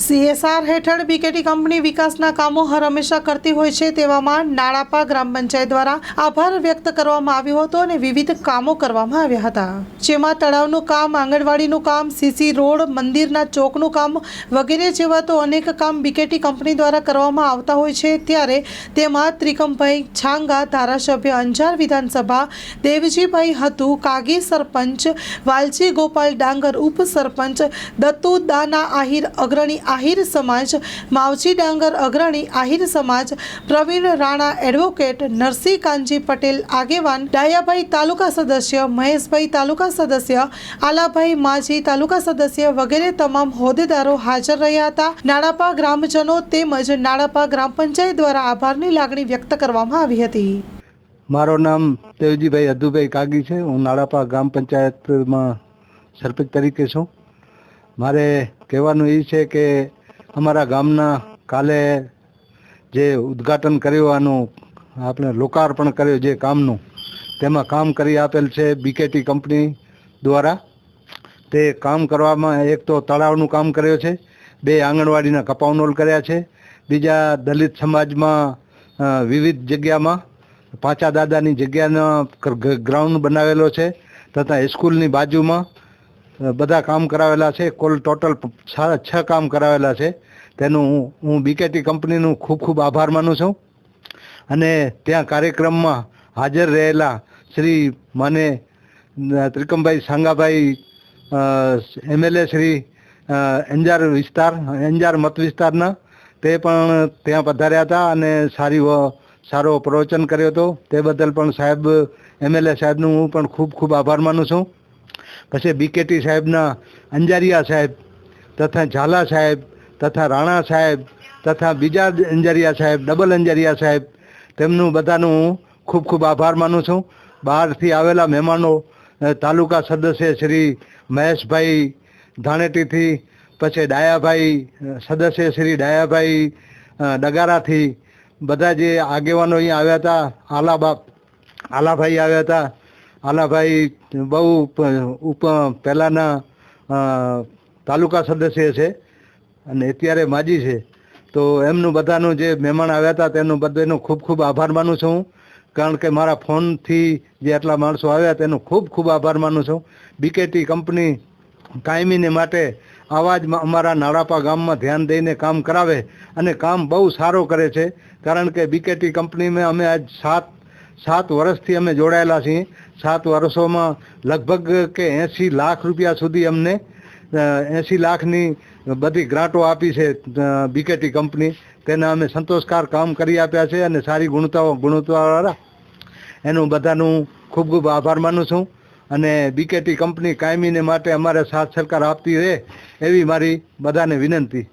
CSR હેઠળ BKT company વિકાસના કામો હર હંમેશા કરતી હોય છે તેવામાં નાળાપા ગ્રામ પંચાયત દ્વારા આભાર વ્યક્ત કરવામાં આવ્યો હતો અને વિવિધ કામો કરવામાં આવ્યા હતા. જેમાં તળાવનું કામ, આંગણવાડીનું કામ, સીસી રોડ, મંદિરના ચોકનું કામ વગેરે જેવા તો અનેક કામ બીકેટી કંપની દ્વારા કરવામાં આવતા હોય છે. ત્યારે તેમાં ત્રિકમભાઈ છાંગા, ધારાસભ્ય અંજાર વિધાનસભા, દેવજીભાઈ હતું, કાગી સરપંચ, વાલજી ગોપાલ ડાંગર ઉપસરપંચ દત્તુ દાના આહિર અગ્રણી આહિર સમાજ, માવજી ડાંગર અગ્રણી આહિર સમાજ, પ્રવીણ રાણા એડવોકેટ, નરસિંહ કાનજી પટેલ આગેવાન, ડાયાભાઈ તાલુકા સદસ્ય, મહેશભાઈ તાલુકા સદસ્ય, આલાભાઈ માજી તાલુકા સદસ્ય વગેરે તમામ હોદ્દેદારો હાજર રહ્યા હતા. નાણાપા ગ્રામજનો તેમજ નાણાપા ગ્રામ પંચાયત દ્વારા આભારની લાગણી વ્યક્ત કરવામાં આવી હતી. મારું નામ દેવજીભાઈ અધુભાઈ કાગી છે. હું નાળાપા ગ્રામ પંચાયતમાં સરપંચ તરીકે છું. મારે કહેવાનું એ છે કે અમારા ગામના કાલે જે ઉદ્ઘાટન કર્યું આનું, આપણે લોકાર્પણ કર્યું જે કામનું, તેમાં કામ કરી આપેલ છે બીકેટી કંપની દ્વારા. તે કામ કરવામાં એક તો તળાવનું કામ કર્યું છે, બે આંગણવાડીના કપાવનોલ કર્યા છે, બીજા દલિત સમાજમાં વિવિધ જગ્યામાં પાંચા દાદાની જગ્યાનો ગ્રાઉન્ડ બનાવેલો છે, તથા સ્કૂલની બાજુમાં બધા કામ કરાવેલા છે. કુલ ટોટલ છ કામ કરાવેલા છે. તેનું હું બીકેટી કંપનીનું ખૂબ ખૂબ આભાર માનું છું. અને ત્યાં કાર્યક્રમમાં હાજર રહેલા શ્રી માને ત્રિકમભાઈ સાંગાભાઈ એમએલએ શ્રી અંજાર વિસ્તાર અંજાર મત વિસ્તારના, તે પણ ત્યાં પધાર્યા હતા અને સારી સારો પ્રવચન કર્યો હતો. તે બદલ પણ સાહેબ એમએલએ સાહેબનું હું પણ ખૂબ ખૂબ આભાર માનું છું. પછી બીકેટી સાહેબના અંજારિયા સાહેબ, તથા ઝાલા સાહેબ, તથા રાણા સાહેબ, તથા બીજા અંજારિયા સાહેબ, ડબલ અંજારિયા સાહેબ, તેમનું બધાનું ખૂબ ખૂબ આભાર માનું છું. બહારથી આવેલા મહેમાનો તાલુકા સદસ્ય શ્રી મહેશભાઈ ધાણેટીથી, પછી ડાયાભાઈ સદસ્ય શ્રી ડાયાભાઈ ડગારાથી, બધા જે આગેવાનો અહીંયા આવ્યા હતા, આલાબાપ, આલાભાઈ આવ્યા હતા આલાભાઈ બહુ ઉપ, પહેલાંના તાલુકા સદસ્ય છે અને અત્યારે માજી છે. તો એમનું બધાનું જે મહેમાન આવ્યા હતા તેનું બધાનો ખૂબ ખૂબ આભાર માનું છું. કારણ કે મારા ફોનથી જે આટલા માણસો આવ્યા તેનો ખૂબ ખૂબ આભાર માનું છું. બીકેટી કંપની કાયમીને માટે આવા જ અમારા નાળાપા ગામમાં ધ્યાન દઈને કામ કરાવે અને કામ બહુ સારો કરે છે. કારણ કે બીકેટી કંપનીમાં અમે આજ સાત સાત વર્ષથી અમે જોડાયેલા છીએ. સાત વર્ષોમાં લગભગ કે એંસી લાખ રૂપિયા સુધી અમને એંસી લાખની બધી ગ્રાન્ટો આપી છે બીકેટી કંપની. તેના અમે સંતોષકાર કામ કરી આપ્યા છે અને સારી ગુણતાઓ ગુણવત્તાવાળા એનું બધાનું ખૂબ ખૂબ આભાર માનું છું. અને બીકેટી કંપની કાયમીને માટે અમારે સાથ સરકાર આપતી રહે એવી મારી બધાને વિનંતી.